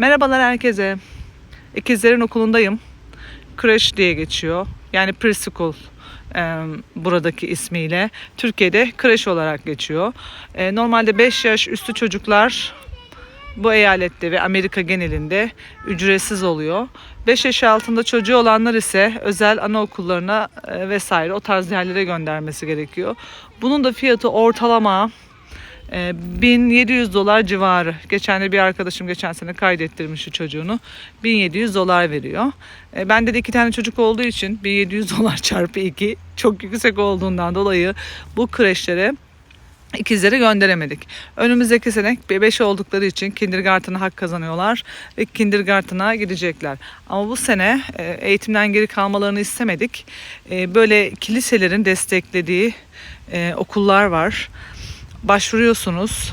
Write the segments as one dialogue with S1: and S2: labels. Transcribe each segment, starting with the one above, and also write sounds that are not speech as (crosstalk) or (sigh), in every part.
S1: Merhabalar herkese. İkizlerin okulundayım. Kreş diye geçiyor. Yani preschool e, buradaki ismiyle. Türkiye'de kreş olarak geçiyor. E, normalde 5 yaş üstü çocuklar bu eyalette ve Amerika genelinde ücretsiz oluyor. 5 yaş altında çocuğu olanlar ise özel anaokullarına e, vesaire o tarz yerlere göndermesi gerekiyor. Bunun da fiyatı ortalama 1700 dolar civarı. Geçen de bir arkadaşım geçen sene kaydettirmiş şu çocuğunu. 1700 dolar veriyor. E, Bende de iki tane çocuk olduğu için 1700 (laughs) dolar çarpı 2 çok yüksek olduğundan dolayı bu kreşlere ikizleri gönderemedik. Önümüzdeki sene bebeş oldukları için kindergarten'a hak kazanıyorlar ve kindergarten'a gidecekler. Ama bu sene e, eğitimden geri kalmalarını istemedik. E, Böyle kiliselerin desteklediği e, okullar var. Başvuruyorsunuz.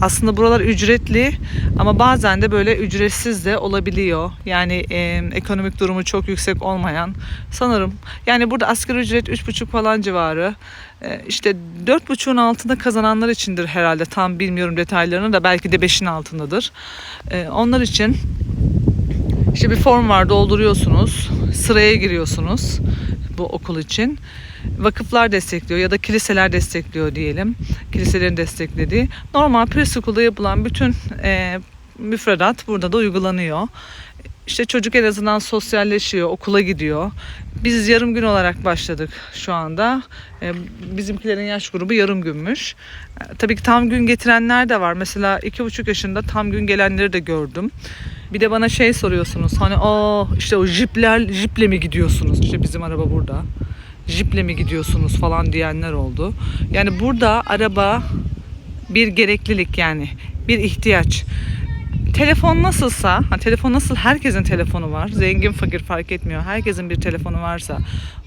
S1: Aslında buralar ücretli ama bazen de böyle ücretsiz de olabiliyor. Yani e, ekonomik durumu çok yüksek olmayan sanırım. Yani burada asgari ücret 3,5 falan civarı. E, işte 4,5'un altında kazananlar içindir herhalde. Tam bilmiyorum detaylarını da belki de 5'in altındadır. E, onlar için işte bir form var dolduruyorsunuz. Sıraya giriyorsunuz bu okul için. Vakıflar destekliyor ya da kiliseler destekliyor diyelim. Kiliselerin desteklediği. Normal preschool'da yapılan bütün e, müfredat burada da uygulanıyor. İşte çocuk en azından sosyalleşiyor, okula gidiyor. Biz yarım gün olarak başladık şu anda. E, bizimkilerin yaş grubu yarım günmüş. E, tabii ki tam gün getirenler de var. Mesela iki buçuk yaşında tam gün gelenleri de gördüm. Bir de bana şey soruyorsunuz. Hani o işte o jipler jiple mi gidiyorsunuz? İşte bizim araba burada. Jiple mi gidiyorsunuz falan diyenler oldu. Yani burada araba bir gereklilik yani bir ihtiyaç. Telefon nasılsa, telefon nasıl herkesin telefonu var. Zengin fakir fark etmiyor. Herkesin bir telefonu varsa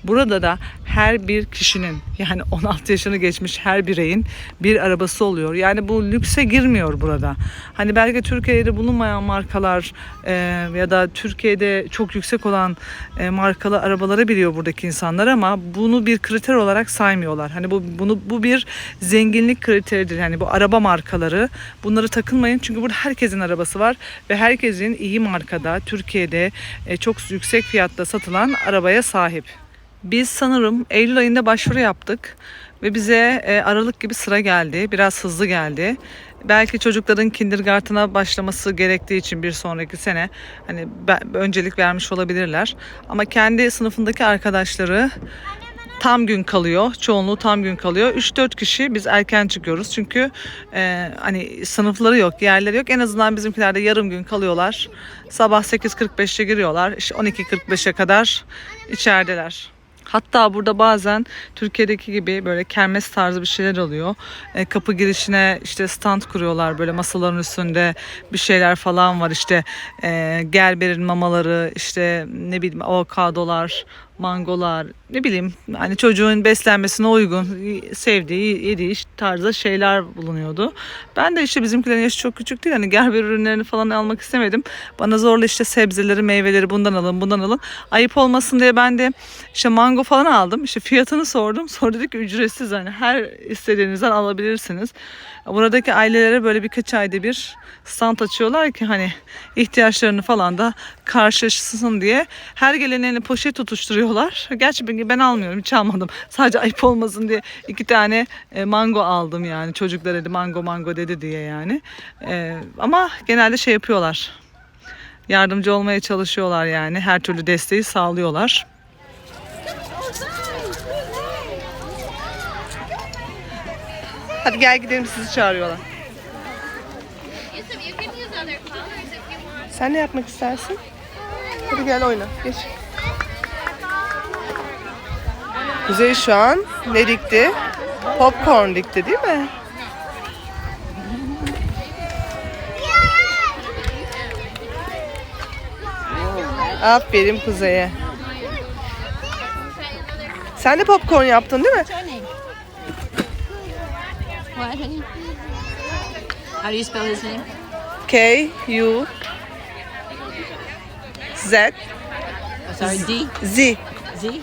S1: burada da her bir kişinin yani (laughs) 16 yaşını geçmiş her bireyin bir arabası oluyor. Yani bu lükse girmiyor burada. Hani belki Türkiye'de bulunmayan markalar e, ya da Türkiye'de çok yüksek olan e, markalı arabaları biliyor buradaki insanlar ama bunu bir kriter olarak saymıyorlar. Hani bu bunu bu bir zenginlik kriteridir. Yani bu araba markaları bunları takılmayın çünkü burada herkesin arabası var ve herkesin iyi markada Türkiye'de e, çok yüksek fiyatta satılan arabaya sahip. Biz sanırım Eylül ayında başvuru yaptık ve bize e, Aralık gibi sıra geldi. Biraz hızlı geldi. Belki çocukların kindergarten'a başlaması gerektiği için bir sonraki sene hani öncelik vermiş olabilirler. Ama kendi sınıfındaki arkadaşları tam gün kalıyor. Çoğunluğu tam gün kalıyor. 3-4 kişi biz erken çıkıyoruz. Çünkü e, hani sınıfları yok, yerleri yok. En azından bizimkilerde yarım gün kalıyorlar. Sabah 8.45'te giriyorlar. İşte 12.45'e kadar içerideler. Hatta burada bazen Türkiye'deki gibi böyle kermes tarzı bir şeyler oluyor. E, kapı girişine işte stand kuruyorlar böyle masaların üstünde bir şeyler falan var işte e, gerberin mamaları işte ne bileyim avokadolar mangolar ne bileyim hani çocuğun beslenmesine uygun sevdiği yediği tarzda şeyler bulunuyordu. Ben de işte bizimkilerin yaşı çok küçük değil hani gerber ürünlerini falan almak istemedim. Bana zorla işte sebzeleri meyveleri bundan alın bundan alın. Ayıp olmasın diye ben de işte mango falan aldım. İşte fiyatını sordum. Sonra dedik ücretsiz hani her istediğinizden alabilirsiniz. Buradaki ailelere böyle birkaç ayda bir stand açıyorlar ki hani ihtiyaçlarını falan da karşılaşsın diye. Her geleneğine poşet tutuşturuyorlar. Gerçi ben ben almıyorum hiç almadım. Sadece ayıp olmasın diye iki tane e, mango aldım yani. Çocuklar dedi mango mango dedi diye yani. E, ama genelde şey yapıyorlar. Yardımcı olmaya çalışıyorlar yani. Her türlü desteği sağlıyorlar. Hadi gel gidelim sizi çağırıyorlar. Sen ne yapmak istersin? Hadi gel oyna. Geç. Kuzey şu an ne dikti? Popcorn dikti değil mi? Aferin Kuzey'e. Sen de popcorn yaptın değil mi?
S2: What? How do you spell his name?
S1: K U Z.
S2: Oh, sorry, D.
S1: Z.
S2: Z.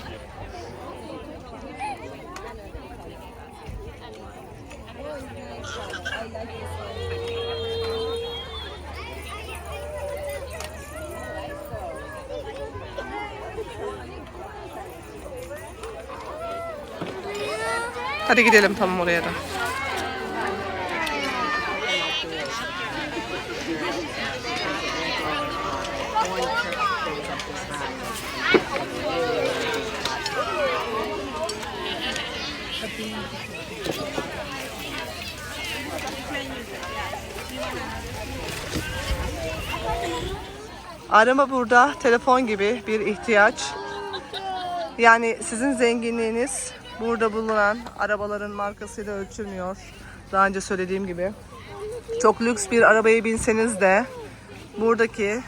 S3: Hadi gidelim tam oraya da. Arama burada telefon gibi bir ihtiyaç. Yani sizin zenginliğiniz burada bulunan arabaların markasıyla ölçülmüyor. Daha önce söylediğim gibi. Çok lüks bir arabaya binseniz de buradaki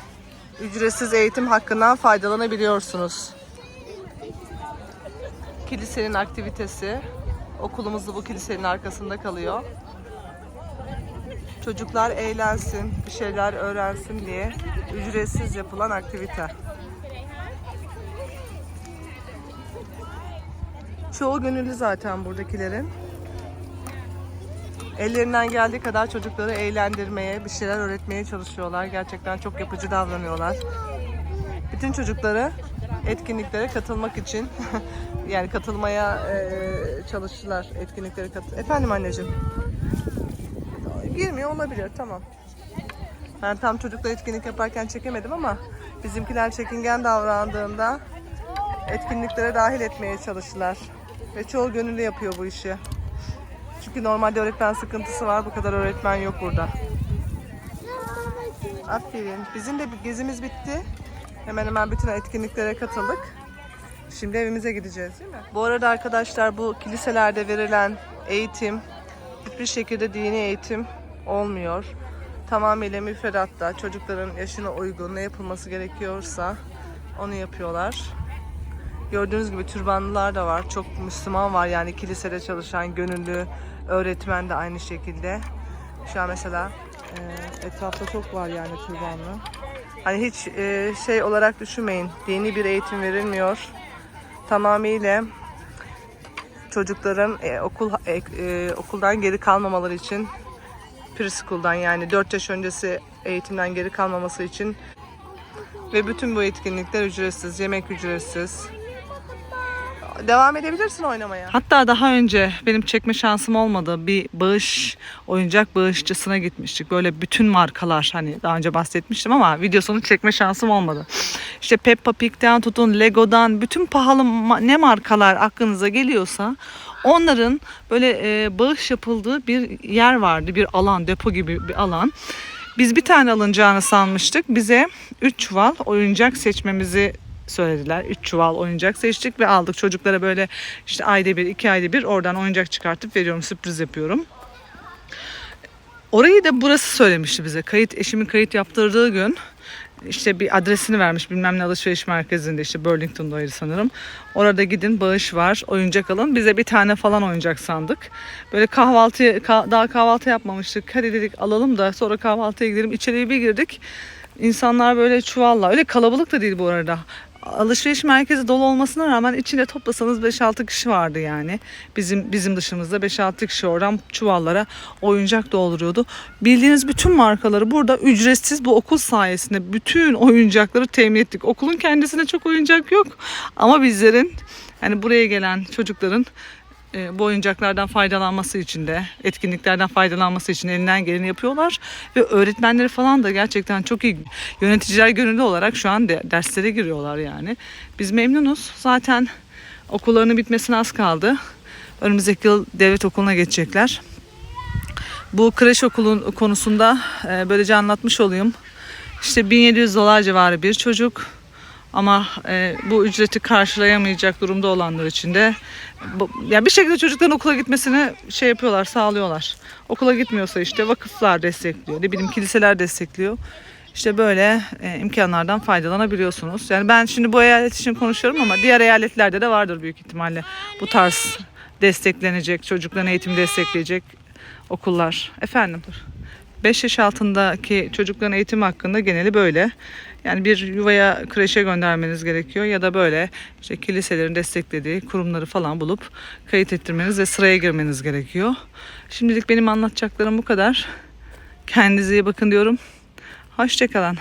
S3: ücretsiz eğitim hakkından faydalanabiliyorsunuz. Kilisenin aktivitesi okulumuz da bu kilisenin arkasında kalıyor. Çocuklar eğlensin, bir şeyler öğrensin diye ücretsiz yapılan aktivite. Çoğu gönüllü zaten buradakilerin. Ellerinden geldiği kadar çocukları eğlendirmeye, bir şeyler öğretmeye çalışıyorlar. Gerçekten çok yapıcı davranıyorlar. Bütün çocukları etkinliklere katılmak için (laughs) yani katılmaya eee, çalıştılar etkinliklere katıl. Efendim anneciğim. Girmiyor olabilir tamam. Ben tam çocukla etkinlik yaparken çekemedim ama bizimkiler çekingen davrandığında etkinliklere dahil etmeye çalıştılar. Ve çoğu gönüllü yapıyor bu işi. Çünkü normalde öğretmen sıkıntısı var. Bu kadar öğretmen yok burada. Aferin. Bizim de bir gezimiz bitti. Hemen hemen bütün etkinliklere katıldık. Şimdi evimize gideceğiz değil mi? Bu arada arkadaşlar bu kiliselerde verilen eğitim hiçbir şekilde dini eğitim olmuyor. Tamamıyla müfredatta çocukların yaşına uygun ne yapılması gerekiyorsa onu yapıyorlar. Gördüğünüz gibi türbanlılar da var. Çok Müslüman var yani kilisede çalışan gönüllü öğretmen de aynı şekilde. Şu an mesela e, etrafta çok var yani türbanlı. Hani hiç e, şey olarak düşünmeyin. Dini bir eğitim verilmiyor. Tamamıyla çocukların e, okul e, e, okuldan geri kalmamaları için preschool'dan yani 4 yaş öncesi eğitimden geri kalmaması için ve bütün bu etkinlikler ücretsiz, yemek ücretsiz. Devam edebilirsin oynamaya.
S1: Hatta daha önce benim çekme şansım olmadı. Bir bağış, oyuncak bağışçısına gitmiştik. Böyle bütün markalar hani daha önce bahsetmiştim ama videosunu çekme şansım olmadı. İşte Peppa Pig'den tutun Lego'dan bütün pahalı ma- ne markalar aklınıza geliyorsa onların böyle e, bağış yapıldığı bir yer vardı. Bir alan, depo gibi bir alan. Biz bir tane alınacağını sanmıştık. Bize 3 çuval oyuncak seçmemizi söylediler. 3 çuval oyuncak seçtik ve aldık. Çocuklara böyle işte ayda bir, iki ayda bir oradan oyuncak çıkartıp veriyorum, sürpriz yapıyorum. Orayı da burası söylemişti bize. Kayıt eşimin kayıt yaptırdığı gün işte bir adresini vermiş bilmem ne alışveriş merkezinde işte Burlington'daydı sanırım. Orada gidin bağış var oyuncak alın. Bize bir tane falan oyuncak sandık. Böyle kahvaltı ka- daha kahvaltı yapmamıştık. Hadi dedik alalım da sonra kahvaltıya gidelim. İçeriye bir girdik. İnsanlar böyle çuvalla öyle kalabalık da değil bu arada. Alışveriş merkezi dolu olmasına rağmen içinde toplasanız 5-6 kişi vardı yani. Bizim bizim dışımızda 5-6 kişi oradan çuvallara oyuncak dolduruyordu. Bildiğiniz bütün markaları burada ücretsiz bu okul sayesinde bütün oyuncakları temin ettik. Okulun kendisinde çok oyuncak yok ama bizlerin yani buraya gelen çocukların bu oyuncaklardan faydalanması için de etkinliklerden faydalanması için elinden geleni yapıyorlar ve öğretmenleri falan da gerçekten çok iyi yöneticiler gönüllü olarak şu an de, derslere giriyorlar yani. Biz memnunuz. Zaten okullarının bitmesine az kaldı. Önümüzdeki yıl devlet okuluna geçecekler. Bu kreş okulun konusunda e, böylece anlatmış olayım. İşte 1700 dolar civarı bir çocuk. Ama e, bu ücreti karşılayamayacak durumda olanlar için de bu, ya bir şekilde çocukların okula gitmesini şey yapıyorlar, sağlıyorlar. Okula gitmiyorsa işte vakıflar destekliyor, ne bileyim kiliseler destekliyor. İşte böyle e, imkanlardan faydalanabiliyorsunuz. Yani ben şimdi bu eyalet için konuşuyorum ama diğer eyaletlerde de vardır büyük ihtimalle bu tarz desteklenecek, çocukların eğitimi destekleyecek okullar. Efendim dur. 5 yaş altındaki çocukların eğitimi hakkında geneli böyle. Yani bir yuvaya kreşe göndermeniz gerekiyor ya da böyle işte kiliselerin desteklediği kurumları falan bulup kayıt ettirmeniz ve sıraya girmeniz gerekiyor. Şimdilik benim anlatacaklarım bu kadar. Kendinize iyi bakın diyorum. Hoşçakalın.